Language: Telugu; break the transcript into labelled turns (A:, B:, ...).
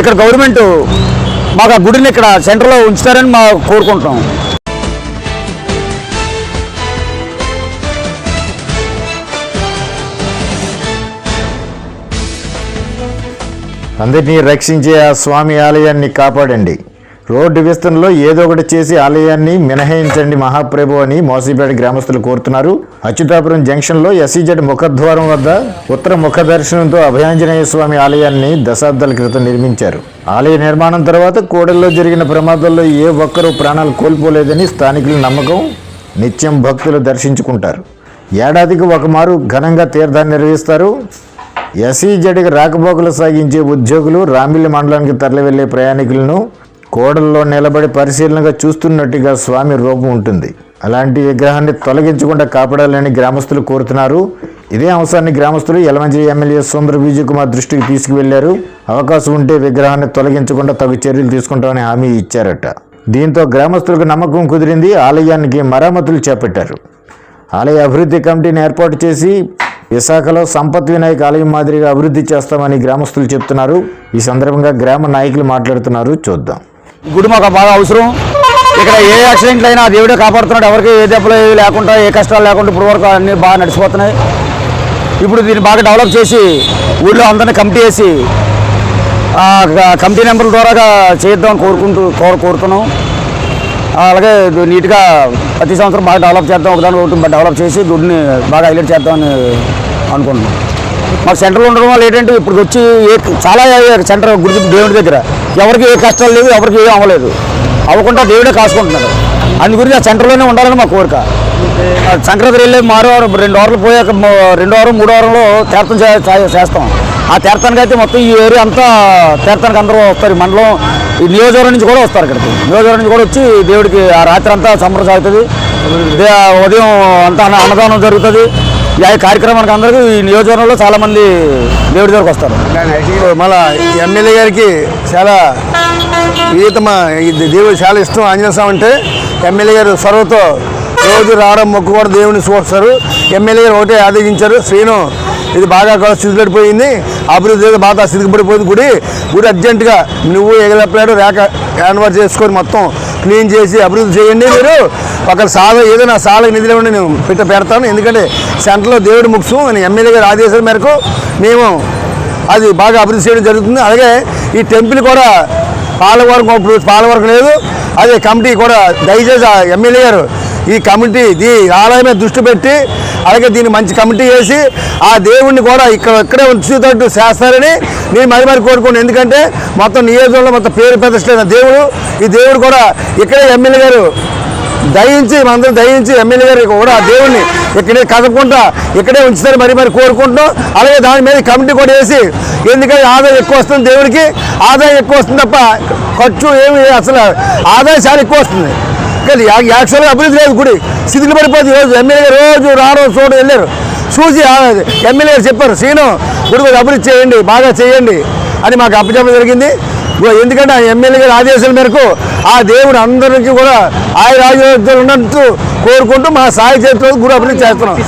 A: ఇక్కడ గవర్నమెంట్ మాకు ఆ గుడిని ఇక్కడ సెంటర్లో ఉంచుతారని మా కోరుకుంటున్నాం.
B: అందరినీ రక్షించే ఆ స్వామి ఆలయాన్ని కాపాడండి. రోడ్డు విస్తరణలో ఏదో ఒకటి చేసి ఆలయాన్ని మినహాయించండి మహాప్రభు అని మోసీపేట గ్రామస్తులు కోరుతున్నారు. అచ్యుతాపురం జంక్షన్లో ఎస్సీజెడ్ ముఖద్వారం వద్ద ఉత్తర ముఖ దర్శనంతో అభయాంజనేయ స్వామి ఆలయాన్ని దశాబ్దాల క్రితం నిర్మించారు. ఆలయ నిర్మాణం తర్వాత కూడల్లో జరిగిన ప్రమాదాల్లో ఏ ఒక్కరూ ప్రాణాలు కోల్పోలేదని స్థానికుల నమ్మకం నిత్యం భక్తులు దర్శించుకుంటారు. ఏడాదికి ఒకమారు ఘనంగా తీర్థాన్ని నిర్వహిస్తారు. ఎస్ఈజెడ్కి రాకపోకలు సాగించే ఉద్యోగులు రామిల్లి మండలానికి తరలివెళ్ళే ప్రయాణికులను కోడల్లో నిలబడి పరిశీలనగా చూస్తున్నట్టుగా స్వామి రూపం ఉంటుంది. అలాంటి విగ్రహాన్ని తొలగించకుండా కాపాడాలని గ్రామస్తులు కోరుతున్నారు. ఇదే అంశాన్ని గ్రామస్తులు యలమంచి ఎమ్మెల్యే సుందర విజయ్ కుమార్ దృష్టికి తీసుకువెళ్ళారు. అవకాశం ఉంటే విగ్రహాన్ని తొలగించకుండా తగు చర్యలు తీసుకుంటామని హామీ ఇచ్చారట. దీంతో గ్రామస్తులకు నమ్మకం కుదిరింది. ఆలయానికి మరమ్మతులు చేపట్టారు. ఆలయ అభివృద్ధి కమిటీని ఏర్పాటు చేసి విశాఖలో సంపత్ వినాయక ఆలయం మాదిరిగా అభివృద్ధి చేస్తామని గ్రామస్తులు చెప్తున్నారు. ఈ సందర్భంగా గ్రామ నాయకులు మాట్లాడుతున్నారు. చూద్దాం.
A: గుడి మాకు బాగా అవసరం. ఇక్కడ ఏ యాక్సిడెంట్లు అయినా దేవుడే కాపాడుతున్నాడు. ఎవరికి ఏ దెబ్బలు ఏవి లేకుండా ఏ కష్టాలు లేకుండా ఇప్పుడు వరకు అన్నీ బాగా నడిచిపోతున్నాయి. ఇప్పుడు దీన్ని బాగా డెవలప్ చేసి ఊళ్ళో అందరినీ కమిటీ వేసి కమిటీ నెంబర్ల ద్వారా చేద్దామని కోరుకుంటూ కోరు కోరుతున్నాం. అలాగే నీట్గా ప్రతి సంవత్సరం బాగా డెవలప్ చేద్దాం. ఒకదాని ఒకటి డెవలప్ చేసి గుడిని బాగా హైలైట్ చేద్దామని అనుకుంటున్నాం. మాకు సెంటర్లో ఉండడం వల్ల ఏంటంటే ఇప్పుడు వచ్చి చాలా సెంటర్ గుడి దేవుడి దగ్గర. ఎవరికి ఏ కష్టాలు లేవు ఎవరికి ఏం అవ్వలేదు అవ్వకుండా దేవుడే కాసుకుంటున్నాడు. అందు గురించి ఆ సెంటర్లోనే ఉండాలని మా కోరిక. సంక్రాంతి వెళ్ళి మారో వారం రెండు వారాలు పోయాక రెండు వారం మూడు వారంలో తీర్థం చే- చేస్తాం. ఆ తీర్థానికి అయితే మొత్తం ఈ ఏరియా అంతా తీర్థానికి అందరూ వస్తారు. మండలం ఈ నియోజకవర్గం నుంచి కూడా వస్తారు ఇక్కడికి. నియోజకవర్గం నుంచి కూడా వచ్చి దేవుడికి ఆ రాత్రి అంతా సంబరం సాగుతుంది. ఉదయం అంతా అన్నదానం జరుగుతుంది. ఈ కార్యక్రమానికి అందరికీ ఈ నియోజకవర్గంలో చాలామంది దేవుడి దగ్గరకు వస్తారు.
C: మళ్ళీ ఎమ్మెల్యే గారికి చాలా ప్రియతమ దేవుడు చాలా ఇష్టం. ఆంజనేయ స్వామి అంటే ఎమ్మెల్యే గారు సర్వతో రోజు రావడం కూడా దేవుడిని చూస్తారు. ఎమ్మెల్యే గారు ఒకటే ఆదేశించారు శ్రీను ఇది బాగా కూడా స్థితిపడిపోయింది అభివృద్ధి బాగా స్థితిపడిపోయింది గుడి గుడి అర్జెంటుగా నువ్వు ఎగలప్పాడు రేఖ యాన్వర్ చేసుకొని మొత్తం క్లీన్ చేసి అభివృద్ధి చేయండి మీరు. ఒక సాల ఏదైనా సాలకు నిధులు ఇవ్వండి నేను పెట్ట పెడతాను. ఎందుకంటే సెంటర్లో దేవుడు ముఖ్యం అని ఎమ్మెల్యే గారి ఆదేశాల మేరకు మేము అది బాగా అభివృద్ధి చేయడం జరుగుతుంది. అలాగే ఈ టెంపుల్ కూడా పాలవరకు ఇప్పుడు లేదు. అదే కమిటీ కూడా దయచేసి ఎమ్మెల్యే గారు ఈ కమిటీ ఈ ఆలయమే దృష్టి పెట్టి అలాగే దీన్ని మంచి కమిటీ వేసి ఆ దేవుణ్ణి కూడా ఇక్కడ ఇక్కడే చూసేటట్టు చేస్తారని నేను మరి మరి కోరుకున్నాను ఎందుకంటే మొత్తం నియోజకవర్గంలో మొత్తం పేరు ప్రతిష్టమైన దేవుడు ఈ దేవుడు కూడా ఇక్కడే ఎమ్మెల్యే గారు దయించి మనందరం దయించి ఎమ్మెల్యే గారు కూడా దేవుణ్ణి ఇక్కడే కదపకుండా ఇక్కడే ఉంచుతారు మరి మరి కోరుకుంటున్నాం అలాగే దాని మీద కమిటీ కూడా వేసి ఎందుకంటే ఆదాయం ఎక్కువ వస్తుంది దేవుడికి ఆదాయం ఎక్కువ వస్తుంది తప్ప ఖర్చు ఏమి అసలు ఆదాయం చాలా ఎక్కువ వస్తుంది. కానీ యాక్చువల్గా అభివృద్ధి లేదు గుడి. స్థితికి పడిపోతుంది ఈరోజు ఎమ్మెల్యే రోజు రావడం చూడడం వెళ్ళారు. చూసి ఎమ్మెల్యే గారు చెప్పారు సీను గుడి కొంచెం అభివృద్ధి చేయండి బాగా చేయండి అని మాకు అప్పచెప్పడం జరిగింది. ఎందుకంటే ఆ ఎమ్మెల్యే గారి ఆదేశాల మేరకు ఆ దేవుడు అందరికీ కూడా ఆయన రాజు ఉన్నట్టు కోరుకుంటూ మా సాయి చేతిలో గుడి అభివృద్ధి చేస్తున్నాం.